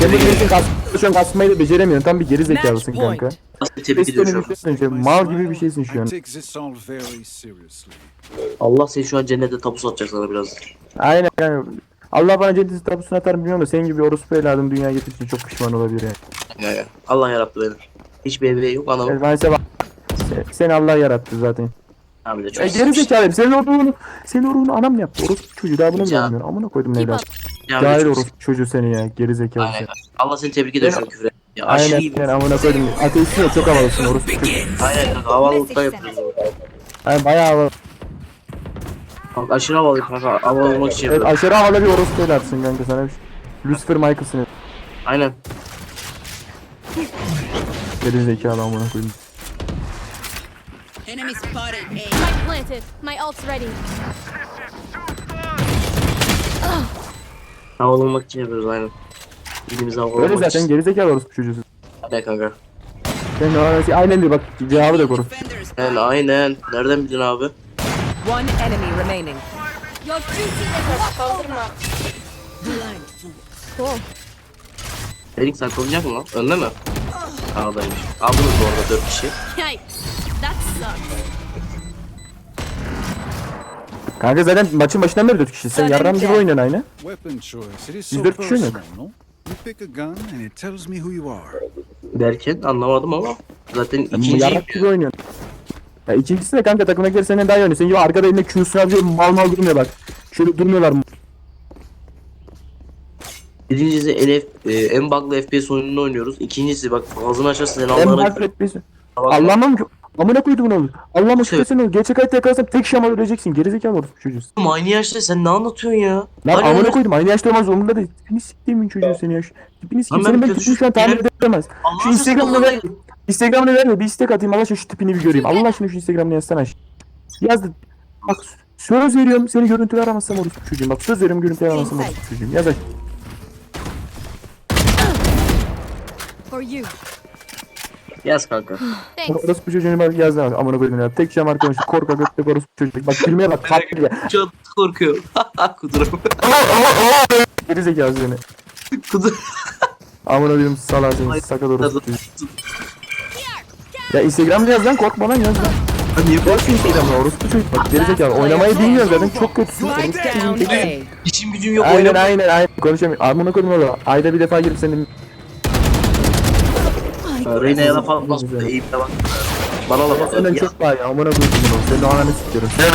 Kendi için kas şu an kasmayı da beceremiyorsun. Tam bir geri zekalısın kanka. Nasıl şu an. Mal gibi bir şeysin şu an. Allah seni şu an cennete tapu satacak sana biraz. Aynen kanka. Allah bana cennet tabusunu atar mı bilmiyorum da senin gibi orospu evladım dünyaya getirsin çok pişman olabilir yani. Ya ya. Allah yarattı beni. Hiçbir ebeği yok anam. Evet, maalesef Se- seni Allah yarattı zaten. Abi de çok E geri zekalıyım. Senin oruğunu, senin oruğunu anam yaptı? Orospu çocuğu daha bunu bilmiyorum. Amına koydum evlat. Ya, Cahil orospu çocuğu seni ya. Geri zekalı Aynen. seni. Allah seni tebrik ediyor şu küfür et. Ya aşırı Aynen iyi. yani amına koydum. Ateistsin ya çok havalısın orospu çocuğu. Aynen kanka havalılıktan yapıyoruz. Yani bayağı havalı. Kanka aşırı havalıyım kanka. Havalı olmak için Evet yapıyorum. aşırı havalı bir orospu evlatsın kanka sana bir şey. Lucifer Michael'sın. Aynen. Geri zekalı amına koydum. Enemy spotted A. Spike planted. My ult's ready. Havalı olmak için yapıyoruz aynen. Bildiğimiz havalı Öyle zaten için. geri zekalı orospu çocuğusun. Aynen kanka. Sen de öyle- aynen diyor bak cevabı da koru. Defenders. Aynen aynen. Nereden bildin abi? One enemy remaining. Your duty is over. Cool. Erik saklanacak mı lan? Önde mi? Sağdaymış. Aldınız bu arada 4 kişi. Yikes. That sucks. Kanka zaten maçın başından beri 4 kişi. Sen yarram gibi oynuyorsun aynı. Biz dört kişi personal, oynadık. no? You pick a gun and it tells me who you are. Derken anlamadım ama. Zaten Yarram ikinciyim gibi oynuyorsun. Ya ikincisi de kanka takımdakiler senden daha iyi oynuyor. Senin gibi arkada elinde Q'sunu alıyor mal mal durmuyor bak. Şöyle durmuyorlar mı? Birincisi en, F, e, en bug'lı FPS oyununu oynuyoruz. İkincisi bak ağzını açarsın seni En Allah'ına bak etmesi. Allah'ım ki amına koydum ne olur. Allah'ım Evet. şükretsin olur. Gerçek hayatta yakalasam tek şamal öleceksin. Gerizekalı orospu çocuğu. Oğlum aynı yaşta sen ne anlatıyorsun ya? Lan Hala amına öyle- koydum aynı yaşta olmaz umurumda değil. Tipini siktiğimin çocuğu seni ya. Şu- Tipini ben Senin ben tipini şu an tahmin edemez. Şu aşkına Instagram'ını ver. Instagram'ını ver de bir istek atayım. Allah aşkına şu tipini bir göreyim. Allah aşkına şu Instagram'ını yazsana. Yazdı. Bak söz veriyorum seni görüntüler aramazsam orospu çocuğum. Bak söz veriyorum görüntüler aramazsam orospu çocuğum. Yaz aç. For you. Yaz kanka. Thanks. Orospu çocuğunu bak yazdı. Amına koydum ya. Tek şam arkadaşı korka götte orospu çocuk. Bak gülmeye bak. Tatlı ya. Çok korkuyorum. Kudurum. Geri zekalı seni. Kudur. Amına koydum salak seni. Sakat orospu çocuğu. Ya Instagram'da yaz lan korkma lan yaz lan. Niye şu Instagram'da orospu çocuk. Bak geri zekalı. Oynamayı bilmiyorsun zaten çok kötüsün. Orospu çocuğun. İşim gücüm yok Aynen oynamam. aynen aynen konuşamıyorum. Amına koydum oğlum. Ayda bir defa girip senin Reyna'ya laf atmaz. Eğip de bak. Bana laf senden atıyor. çok daha iyi. Amına koydum bunu. Senin ananı sikerim. Sen